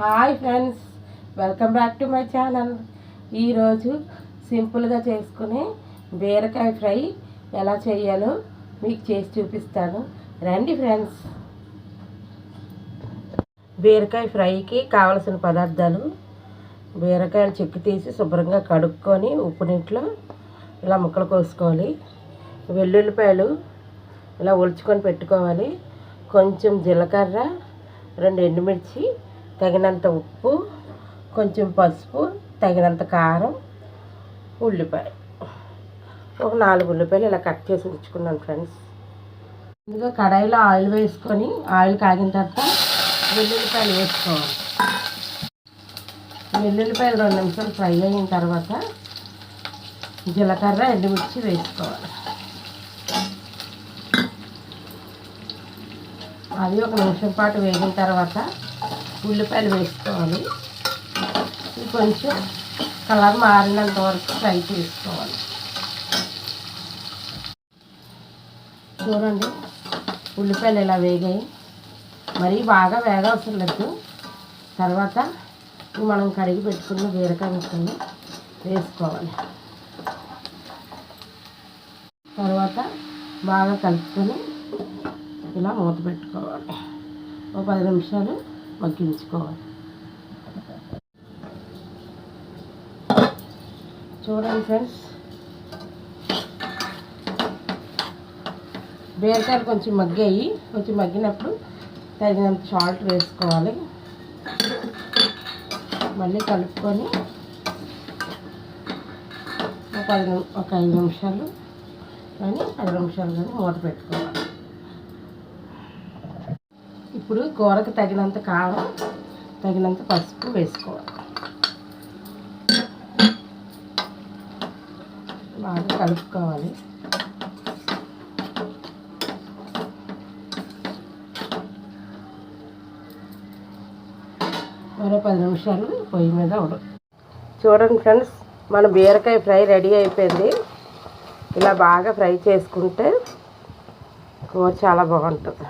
Hi friends welcome back to my channel. ఈరోజు సింపుల్గా చేసుకునే బీరకాయ ఫ్రై ఎలా చేయాలో మీకు చేసి చూపిస్తాను. రండి ఫ్రెండ్స్. బీరకాయ ఫ్రైకి కావలసిన పదార్థాలు బీరకాయలు చెక్కు తీసి శుభ్రంగా కడుక్కొని ఉప్పు నీటిలో ఇలా ముక్కలు కోసుకోవాలి. వెల్లుల్లిపాయలు ఇలా ఒలుచుకొని పెట్టుకోవాలి. కొంచెం జీలకర్ర రెండు ఎండుమిర్చి తగినంత ఉప్పు కొంచెం పసుపు తగినంత కారం ఉల్లిపాయ. ఒక నాలుగు ఉల్లిపాయలు ఇలా కట్ చేసి ఉంచుకున్నాను ఫ్రెండ్స్. ముందుగా కడాయిలో ఆయిల్ వేసుకొని ఆయిల్ కాగిన తర్వాత వెల్లుల్లిపాయలు వేసుకోవాలి. వెల్లుల్లిపాయలు రెండు నిమిషాలు ఫ్రై అయిన తర్వాత జీలకర్ర ఎండుమిర్చి వేసుకోవాలి. అది ఒక నిమిషం పాటు వేగిన తర్వాత ఉల్లిపాయలు వేసుకోవాలి. కొంచెం కలర్ మారినంత వరకు ఫ్రై చేసుకోవాలి. చూడండి ఉల్లిపాయలు ఇలా వేగాయి. మరీ బాగా వేగవసరం లేదు. తర్వాత మనం కడిగి పెట్టుకున్న బీరకాయ ముక్కలు వేసుకోవాలి. తర్వాత బాగా కలుపుకొని ఇలా మూత పెట్టుకోవాలి. ఒక పది నిమిషాలు మగ్గించుకోవాలి చూడండి ఫ్రెండ్స్. బీరకాయలు కొంచెం మగ్గాయి. కొంచెం మగ్గినప్పుడు తగినంత సాల్ట్ వేసుకోవాలి. మళ్ళీ కలుపుకొని ఒక ఐదు ఒక ఐదు నిమిషాలు. కానీ పది నిమిషాలు కానీ మూత పెట్టుకోవాలి. ఇప్పుడు కూరకు తగినంత కారం తగినంత పసుపు వేసుకోవాలి. బాగా కలుపుకోవాలి. మరో పది నిమిషాలు పొయ్యి మీద ఉడక చూడండి ఫ్రెండ్స్ మన బీరకాయ ఫ్రై రెడీ అయిపోయింది. ఇలా బాగా ఫ్రై చేసుకుంటే కూర చాలా బాగుంటుంది.